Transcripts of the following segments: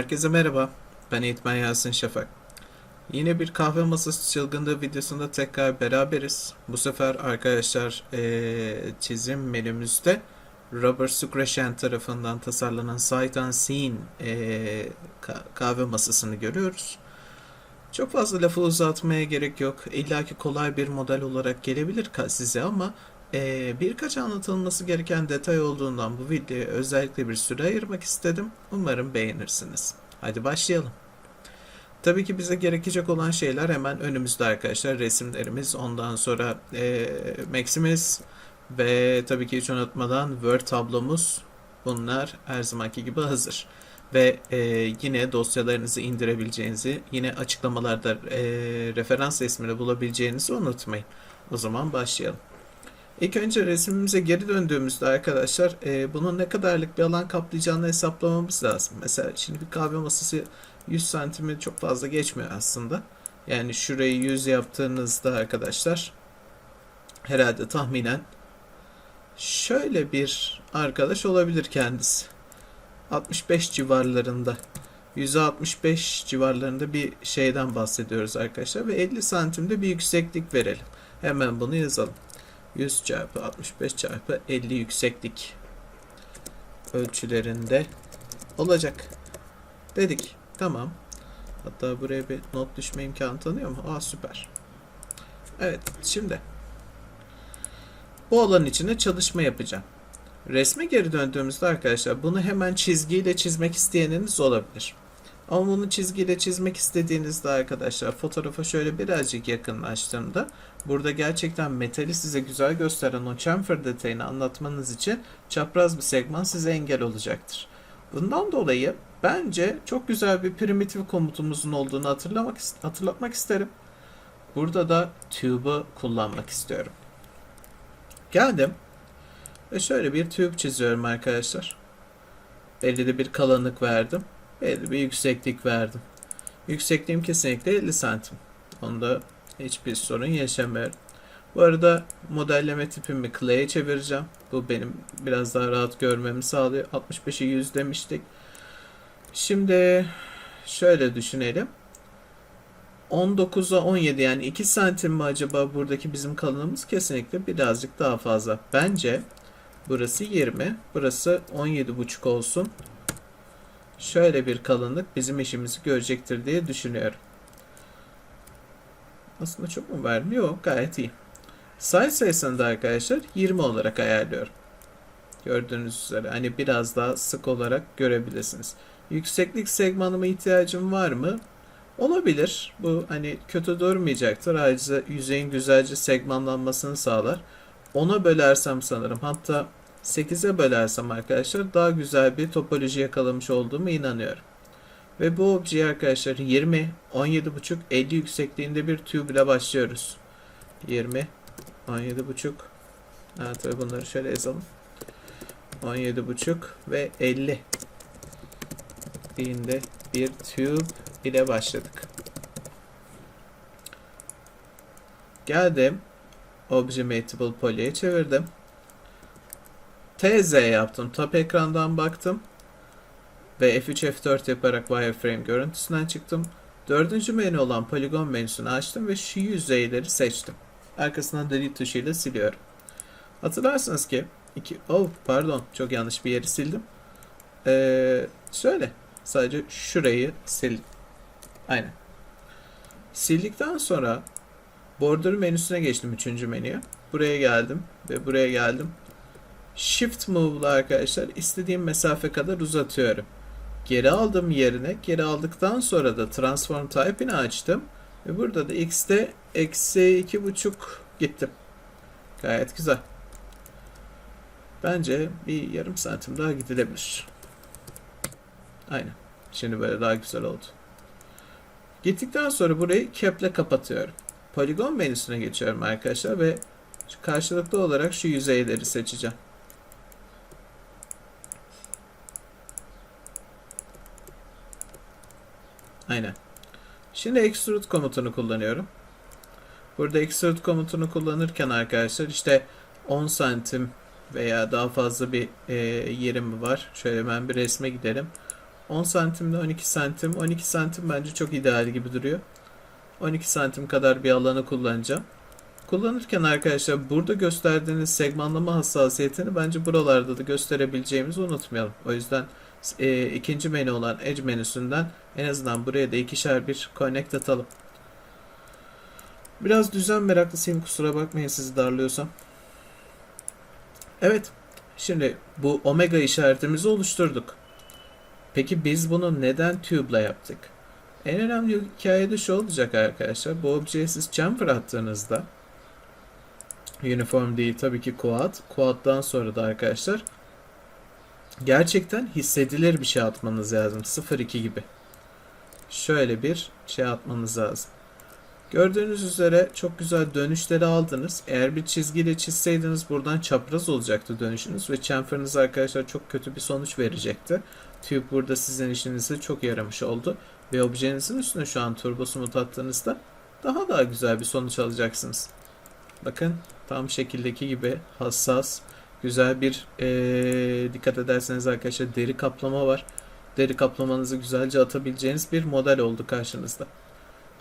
Herkese merhaba. Ben eğitmen Yasin Şafak. Yine bir kahve masası çılgınlığı videosunda tekrar beraberiz. Bu sefer arkadaşlar eee, çizim menümüzde Robert Sukreshen tarafından tasarlanan Sight Unseen ka- kahve masasını görüyoruz. Çok fazla lafı uzatmaya gerek yok. İlla ki kolay bir model olarak gelebilir size ama eee, birkaç anlatılması gereken detay olduğundan bu videoya özellikle bir süre ayırmak istedim. Umarım beğenirsiniz. Hadi başlayalım. Tabii ki bize gerekecek olan şeyler hemen önümüzde arkadaşlar. Resimlerimiz, ondan sonra eee Maximus ve tabii ki hiç unutmadan Word tablomuz. Bunlar her zamanki gibi hazır. Ve eee, yine dosyalarınızı indirebileceğinizi, yine açıklamalarda eee, referans resmini bulabileceğinizi unutmayın. O zaman başlayalım. İlk önce resmimize geri döndüğümüzde arkadaşlar eee, bunun ne kadarlık bir alan kaplayacağını hesaplamamız lazım. Mesela şimdi bir kahve masası 100 santimi çok fazla geçmiyor aslında. Yani şurayı 100 yaptığınızda arkadaşlar herhalde tahminen şöyle bir arkadaş olabilir kendisi. 65 civarlarında. 165 civarlarında bir şeyden bahsediyoruz arkadaşlar ve 50 santimde bir yükseklik verelim. Hemen bunu yazalım. 100 çarpı 65 çarpı 50 yükseklik ölçülerinde olacak dedik. Tamam. Hatta buraya bir not düşme imkanı tanıyor mu? Aa süper. Evet şimdi bu alanın içinde çalışma yapacağım. Resme geri döndüğümüzde arkadaşlar bunu hemen çizgiyle çizmek isteyeniniz olabilir. Ama bunu çizgiyle çizmek istediğinizde arkadaşlar fotoğrafa şöyle birazcık yakınlaştığımda burada gerçekten metali size güzel gösteren o chamfer detayını anlatmanız için çapraz bir segman size engel olacaktır. Bundan dolayı bence çok güzel bir primitif komutumuzun olduğunu hatırlamak hatırlatmak isterim. Burada da tube'u kullanmak istiyorum. Geldim ve şöyle bir tube çiziyorum arkadaşlar. Belli de bir kalınlık verdim. Belli bir yükseklik verdim. Yüksekliğim kesinlikle 50 santim. Onda hiçbir sorun yaşamıyorum. Bu arada modelleme tipimi clay'e çevireceğim. Bu benim biraz daha rahat görmemi sağlıyor. 65'e 100 demiştik. Şimdi şöyle düşünelim. 19'a 17 yani 2 santim mi acaba buradaki bizim kalınlığımız kesinlikle birazcık daha fazla. Bence burası 20, burası 17,5 olsun. Şöyle bir kalınlık bizim işimizi görecektir diye düşünüyorum. Aslında çok mu verdim? Yok gayet iyi. Sayı sayısını da arkadaşlar 20 olarak ayarlıyorum. Gördüğünüz üzere hani biraz daha sık olarak görebilirsiniz. Yükseklik segmanıma ihtiyacım var mı? Olabilir. Bu hani kötü durmayacaktır. Ayrıca yüzeyin güzelce segmanlanmasını sağlar. Ona bölersem sanırım hatta 8'e bölersem arkadaşlar daha güzel bir topoloji yakalamış olduğumu inanıyorum. Ve bu objeyi arkadaşlar 20, 17.5, 50 yüksekliğinde bir tube ile başlıyoruz. 20, 17.5 Ha tabii bunları şöyle yazalım. 17.5 ve 50 şeklinde bir tube ile başladık. Geldim. Objematable Poly'ye çevirdim. TZ yaptım. Top ekrandan baktım. Ve F3 F4 yaparak wireframe görüntüsünden çıktım. Dördüncü menü olan poligon menüsünü açtım ve şu yüzeyleri seçtim. Arkasından delete tuşuyla siliyorum. Hatırlarsınız ki iki, oh pardon çok yanlış bir yeri sildim. Ee, şöyle Sadece şurayı sil. Aynen. Sildikten sonra border menüsüne geçtim. Üçüncü menüye. Buraya geldim ve buraya geldim. Shift move'la arkadaşlar istediğim mesafe kadar uzatıyorum. Geri aldım yerine. Geri aldıktan sonra da transform type'ini açtım. Ve burada da x'te eksi iki buçuk gittim. Gayet güzel. Bence bir yarım santim daha gidilebilir. Aynen. Şimdi böyle daha güzel oldu. Gittikten sonra burayı cap'le kapatıyorum. Poligon menüsüne geçiyorum arkadaşlar ve karşılıklı olarak şu yüzeyleri seçeceğim. Aynen. Şimdi extrude komutunu kullanıyorum. Burada extrude komutunu kullanırken arkadaşlar işte 10 santim veya daha fazla bir e, yerim var. Şöyle ben bir resme gidelim. 10 santimle 12 santim. 12 santim bence çok ideal gibi duruyor. 12 santim kadar bir alanı kullanacağım. Kullanırken arkadaşlar burada gösterdiğiniz segmanlama hassasiyetini bence buralarda da gösterebileceğimizi unutmayalım. O yüzden e, ikinci menü olan Edge menüsünden en azından buraya da ikişer bir connect atalım. Biraz düzen meraklısıyım kusura bakmayın sizi darlıyorsam. Evet. Şimdi bu omega işaretimizi oluşturduk. Peki biz bunu neden tube'la yaptık? En önemli hikaye de şu olacak arkadaşlar. Bu objeye siz chamfer attığınızda uniform değil tabii ki quad. Quad'dan sonra da arkadaşlar gerçekten hissedilir bir şey atmanız lazım. 0-2 gibi. Şöyle bir şey atmanız lazım. Gördüğünüz üzere çok güzel dönüşleri aldınız. Eğer bir çizgiyle çizseydiniz buradan çapraz olacaktı dönüşünüz ve chamfer'ınız arkadaşlar çok kötü bir sonuç verecekti. Tube burada sizin işinize çok yaramış oldu. Ve objenizin üstüne şu an turbo smooth attığınızda daha daha güzel bir sonuç alacaksınız. Bakın tam şekildeki gibi hassas, güzel bir ee, dikkat ederseniz arkadaşlar deri kaplama var. Deri kaplamanızı güzelce atabileceğiniz bir model oldu karşınızda.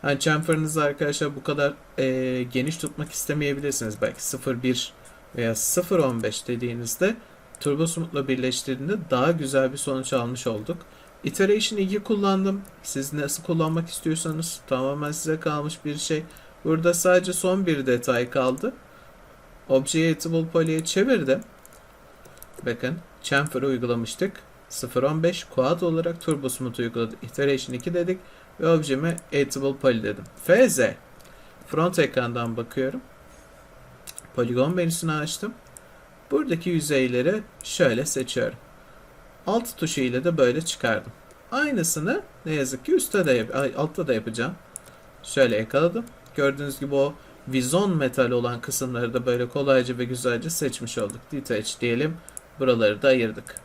Hani chamfer'ınızı arkadaşlar bu kadar e, geniş tutmak istemeyebilirsiniz. Belki 0.1 veya 0.15 dediğinizde Turbo Smooth'la birleştirdiğinde daha güzel bir sonuç almış olduk. Iteration 2 kullandım. Siz nasıl kullanmak istiyorsanız tamamen size kalmış bir şey. Burada sadece son bir detay kaldı. Objeatable Poly'ye çevirdim. Bakın chamfer uygulamıştık. 0.15 quad olarak Turbo Smooth uyguladık. Iteration 2 dedik ve objeme Atable Poly dedim. FZ front ekrandan bakıyorum. Poligon menüsünü açtım. Buradaki yüzeyleri şöyle seçiyorum. Alt tuşu ile de böyle çıkardım. Aynısını ne yazık ki üstte de yap altta da yapacağım. Şöyle yakaladım. Gördüğünüz gibi o vizon metal olan kısımları da böyle kolayca ve güzelce seçmiş olduk. Detach diyelim. Buraları da ayırdık.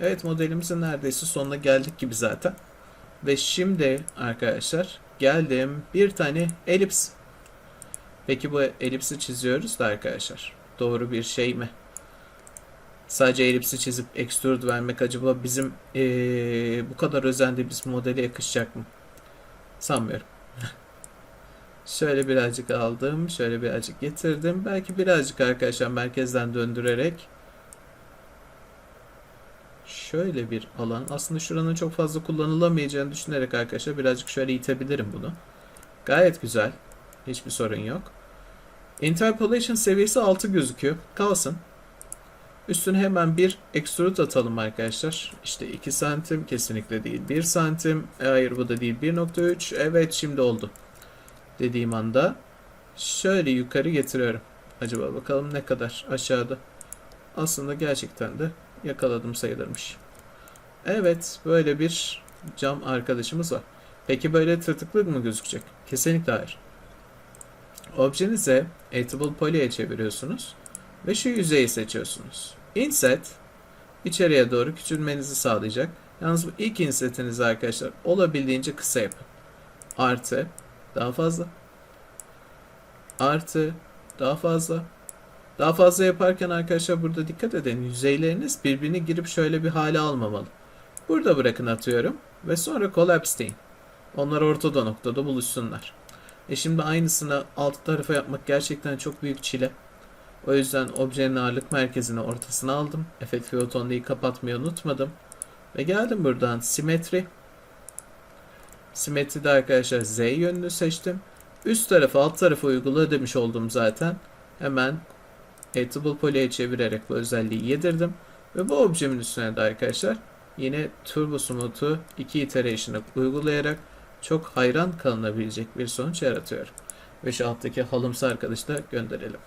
Evet modelimizin neredeyse sonuna geldik gibi zaten. Ve şimdi arkadaşlar geldim bir tane elips. Peki bu elipsi çiziyoruz da arkadaşlar. Doğru bir şey mi? Sadece elipsi çizip extrude vermek acaba bizim ee, bu kadar özendiğimiz modele yakışacak mı? Sanmıyorum. Şöyle birazcık aldım. Şöyle birazcık getirdim. Belki birazcık arkadaşlar merkezden döndürerek şöyle bir alan. Aslında şuranın çok fazla kullanılamayacağını düşünerek arkadaşlar birazcık şöyle itebilirim bunu. Gayet güzel. Hiçbir sorun yok. Interpolation seviyesi 6 gözüküyor. Kalsın. Üstüne hemen bir extrude atalım arkadaşlar. İşte 2 santim kesinlikle değil. 1 santim. Hayır bu da değil. 1.3. Evet şimdi oldu. Dediğim anda şöyle yukarı getiriyorum. Acaba bakalım ne kadar aşağıda. Aslında gerçekten de yakaladım sayılırmış. Evet böyle bir cam arkadaşımız var. Peki böyle tırtıklı mı gözükecek? Kesinlikle hayır. Objenize Atable Poly'e çeviriyorsunuz ve şu yüzeyi seçiyorsunuz. Inset içeriye doğru küçülmenizi sağlayacak. Yalnız bu ilk insetinizi arkadaşlar olabildiğince kısa yapın. Artı daha fazla. Artı daha fazla. Daha fazla yaparken arkadaşlar burada dikkat edin. Yüzeyleriniz birbirine girip şöyle bir hale almamalı. Burada bırakın atıyorum. Ve sonra collapse deyin. Onlar ortada noktada buluşsunlar. E şimdi aynısını alt tarafa yapmak gerçekten çok büyük çile. O yüzden objenin ağırlık merkezini ortasına aldım. Efekt fotonluğu kapatmayı unutmadım. Ve geldim buradan simetri. Simetride arkadaşlar Z yönünü seçtim. Üst tarafı alt tarafı uygula demiş oldum zaten. Hemen Editable Poly'e çevirerek bu özelliği yedirdim. Ve bu objemin üstüne de arkadaşlar yine Turbo Smooth'u 2 iteration'ı uygulayarak çok hayran kalınabilecek bir sonuç yaratıyorum. Ve şu alttaki halımsı arkadaşı da gönderelim.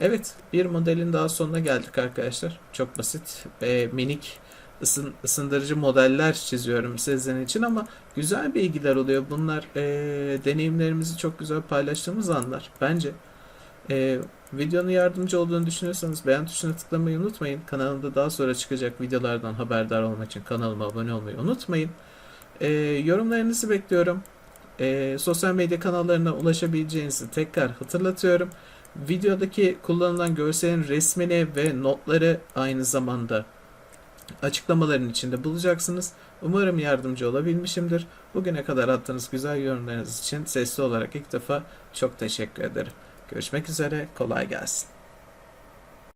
Evet bir modelin daha sonuna geldik arkadaşlar. Çok basit ve minik ısın, ısındırıcı modeller çiziyorum sizin için ama güzel bilgiler oluyor. Bunlar e, deneyimlerimizi çok güzel paylaştığımız anlar bence. E, videonun yardımcı olduğunu düşünüyorsanız beğen tuşuna tıklamayı unutmayın. Kanalımda daha sonra çıkacak videolardan haberdar olmak için kanalıma abone olmayı unutmayın. E, yorumlarınızı bekliyorum. E, sosyal medya kanallarına ulaşabileceğinizi tekrar hatırlatıyorum. Videodaki kullanılan görselin resmini ve notları aynı zamanda açıklamaların içinde bulacaksınız. Umarım yardımcı olabilmişimdir. Bugüne kadar attığınız güzel yorumlarınız için sesli olarak ilk defa çok teşekkür ederim. Görüşmek üzere, kolay gelsin.